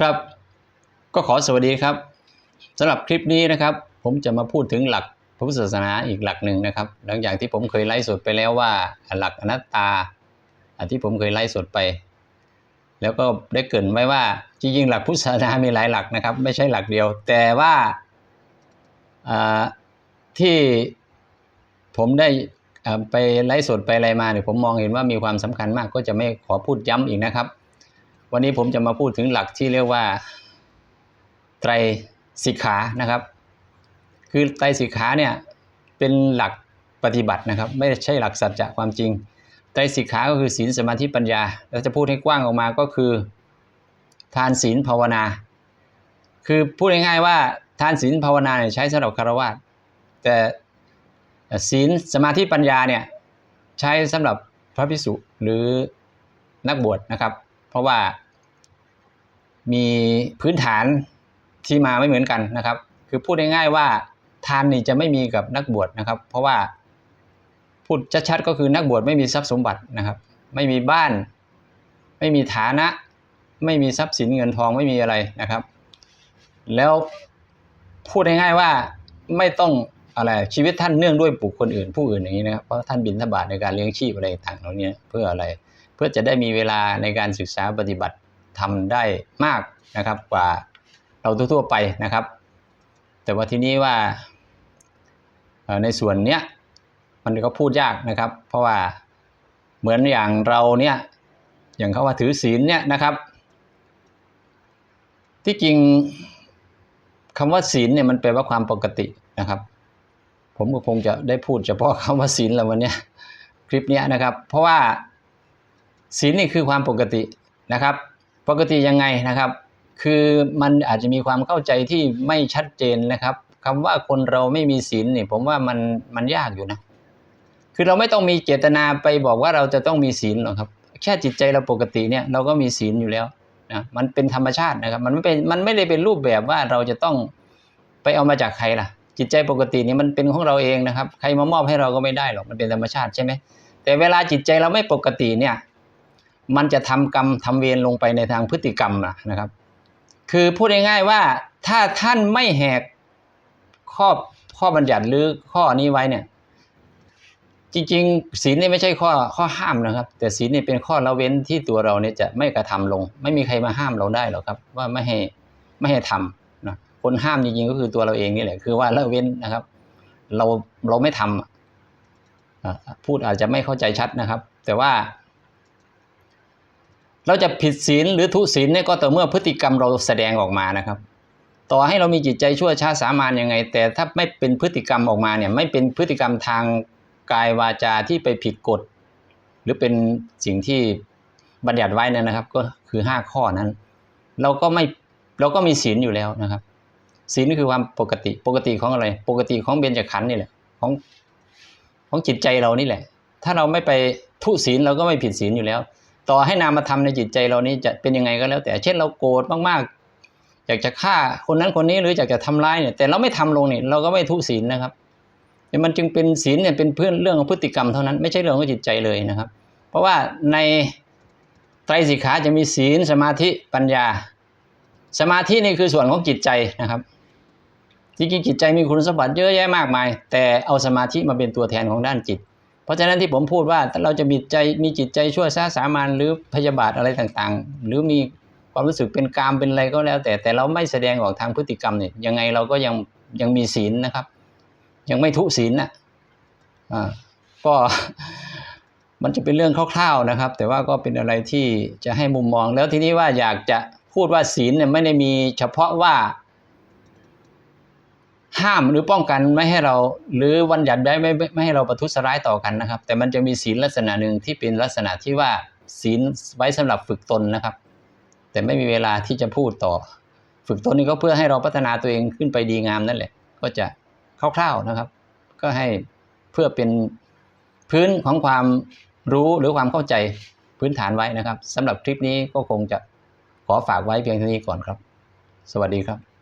ครับ ก็ขอสวัสดีครับสำหรับคลิปนี้นะครับ ผมจะมาพูดถึงหลักพระพุทธศาสนาอีกหลักหนึ่งนะครับ หลังจากที่ผมเคยไลฟ์สดไปแล้วว่าหลักอนัตตาที่ผมเคยไลฟ์สดไป แล้วก็ได้เกรินไว้ว่าจริงๆหลักพุทธศาสนามีหลายหลักนะครับ ไม่ใช่หลักเดียว แต่ว่าที่ผมได้ไปไลฟ์สดไปอะไรมาเนี่ยผมมองเห็นว่ามีความสำคัญมากก็จะไม่ขอพูดย้ำอีกนะครับ วันนี้ผมจะมาพูดถึงหลักที่เรียกว่าไตรสิกขานะครับ คือไตรสิกขาเนี่ยเป็นหลักปฏิบัตินะครับ ไม่ใช่หลักสัจจะความจริงไตรสิกขาก็คือศีลสมาธิปัญญาเราจะพูดให้กว้างออกมาก็คือ ทานศีลภาวนา คือพูดง่ายๆว่าทานศีลภาวนาเนี่ยใช้สำหรับคารวะแต่ศีลสมาธิปัญญาเนี่ยใช้สำหรับพระภิกษุหรือนักบวชนะครับ ราะว่า มีพื้นฐานที่มาไม่เหมือนกันนะครับ คือพูดง่ายๆว่าทานนี่จะไม่มีกับนักบวชนะครับ เพราะว่าพูดชัดๆก็คือนักบวชไม่มีทรัพย์สมบัตินะครับ ไม่มีบ้าน ไม่มีฐานะ ไม่มีทรัพย์สินเงินทองไม่มีอะไรนะครับ แล้วพูดง่ายๆว่าไม่ต้องอะไรชีวิตท่านเนื่องด้วยบุคคลอื่นผู้อื่นอย่างนี้นะครับเพราะท่านบินทบาทในการเลี้ยงชีพอะไรต่างๆเหล่านี้เพื่ออะไร เพื่อจะได้มีเวลาในการศึกษาปฏิบัติทำได้มากนะครับกว่าเราทั่วๆไปนะครับ แต่ว่าทีนี้ว่าในส่วนเนี้ยมันก็พูดยากนะครับ เพราะว่าเหมือนอย่างเราเนี่ยอย่างเขาว่าถือศีลเนี่ยนะครับ ที่จริงคำว่าศีลเนี่ยมันแปลว่าความปกตินะครับ ผมก็คงจะได้พูดเฉพาะคำว่าศีลแล้ววันนี้คลิปเนี้ยนะครับ เพราะว่า ศีลนี่คือความปกตินะครับ ปกติยังไงนะครับ คือมันอาจจะมีความเข้าใจที่ไม่ชัดเจนนะครับคำว่าคนเราไม่มีศีลนี่ผมว่ามันมันยากอยู่นะ คือเราไม่ต้องมีเจตนาไปบอกว่าเราจะต้องมีศีลหรอกครับ แค่จิตใจเราปกติเนี่ยเราก็มีศีลอยู่แล้วนะมันเป็นธรรมชาตินะครับ มันไม่เป็นมันไม่ได้เป็นรูปแบบว่าเราจะต้องไปเอามาจากใครล่ะ จิตใจปกตินี่มันเป็นของเราเองนะครับ ใครมามอบให้เราก็ไม่ได้หรอกมันเป็นธรรมชาติใช่ไหมแต่เวลาจิตใจเราไม่ปกติเนี่ย มันจะทำกรรมทำเวรลงไปในทางพฤติกรรมนะครับ คือพูดง่ายๆว่าถ้าท่านไม่แหกข้อข้อบัญญัติหรือข้อนี้ไว้เนี่ย จริงๆศีลนี่ไม่ใช่ข้อข้อห้ามนะครับ แต่ศีลนี่เป็นข้อละเว้นที่ตัวเราเนี่ยจะไม่กระทำลง ไม่มีใครมาห้ามเราได้หรอกครับ ว่าไม่ให้ไม่ให้ทำนะคนห้ามจริงๆก็คือตัวเราเองนี่แหละคือว่าละเว้นนะครับ เราเราไม่ทำพูดอาจจะไม่เข้าใจชัดนะครับ แต่ว่า เราจะผิดศีลหรือทุศีลเนี่ยก็ต่อเมื่อพฤติกรรมเราแสดงออกมานะครับ ต่อให้เรามีจิตใจชั่วช้าสามานยังไง แต่ถ้าไม่เป็นพฤติกรรมออกมาเนี่ยไม่เป็นพฤติกรรมทางกายวาจาที่ไปผิดกฎ หรือเป็นสิ่งที่บัญญัติไว้นั่นนะครับ ก็คือห้าข้อนั้น เราก็ไม่เราก็มีศีลอยู่แล้วนะครับศีลคือความปกติปกติของอะไร ปกติของเบญจขันธ์นี่แหละของของจิตใจเรานี่แหละ ถ้าเราไม่ไปทุศีลเราก็ไม่ผิดศีลอยู่แล้ว ต่อให้นามธรรมในจิตใจเรานี้จะเป็นยังไงก็แล้ว แต่เช่นเราโกรธมากๆ อยากจะฆ่าคนนั้นคนนี้หรืออยากจะทำร้ายเนี่ย แต่เราไม่ทำลงเนี่ยเราก็ไม่ทุศีลนะครับมันจึงเป็นศีลเนี่ยเป็นเพื่อนเรื่องของพฤติกรรมเท่านั้นไม่ใช่เรื่องของจิตใจเลยนะครับ เพราะว่าในไตรสิกขาจะมีศีลสมาธิปัญญา สมาธินี่คือส่วนของจิตใจนะครับจริงๆจิตใจมีคุณสมบัติเยอะแยะมากมาย แต่เอาสมาธิมาเป็นตัวแทนของด้านจิต เพราะฉะนั้นที่ผมพูดว่าถ้าเราจะมีใจมีจิตใจชั่วซาสามัญหรือพยาบาทอะไรต่างๆ หรือมีความรู้สึกเป็นกามเป็นอะไรก็แล้ว แต่แต่เราไม่แสดงออกทางพฤติกรรมเนี่ยยังไงเราก็ยังยังมีศีลนะครับ ยังไม่ทุศีลนะอ่าก็มันจะเป็นเรื่องคร่าวๆนะครับ แต่ว่าก็เป็นอะไรที่จะให้มุมมองแล้วทีนี้ว่าอยากจะพูดว่าศีลเนี่ยไม่ได้มีเฉพาะว่า ห้ามหรือป้องกันไม่ให้เรา หรือวันหยัดได้ไม่ไม่ให้เราประทุษร้ายต่อกันนะครับ แต่มันจะมีศีลลักษณะหนึ่งที่เป็นลักษณะที่ว่าศีลไว้สำหรับฝึกตนนะครับ แต่ไม่มีเวลาที่จะพูดต่อ ฝึกตนนี่ก็เพื่อให้เราพัฒนาตัวเองขึ้นไปดีงามนั่นแหละ ก็จะคร่าวๆนะครับ ก็ให้เพื่อเป็นพื้นของความรู้หรือความเข้าใจพื้นฐานไว้นะครับสำหรับคลิปนี้ก็คงจะขอฝากไว้เพียงเท่านี้ก่อนครับ สวัสดีครับ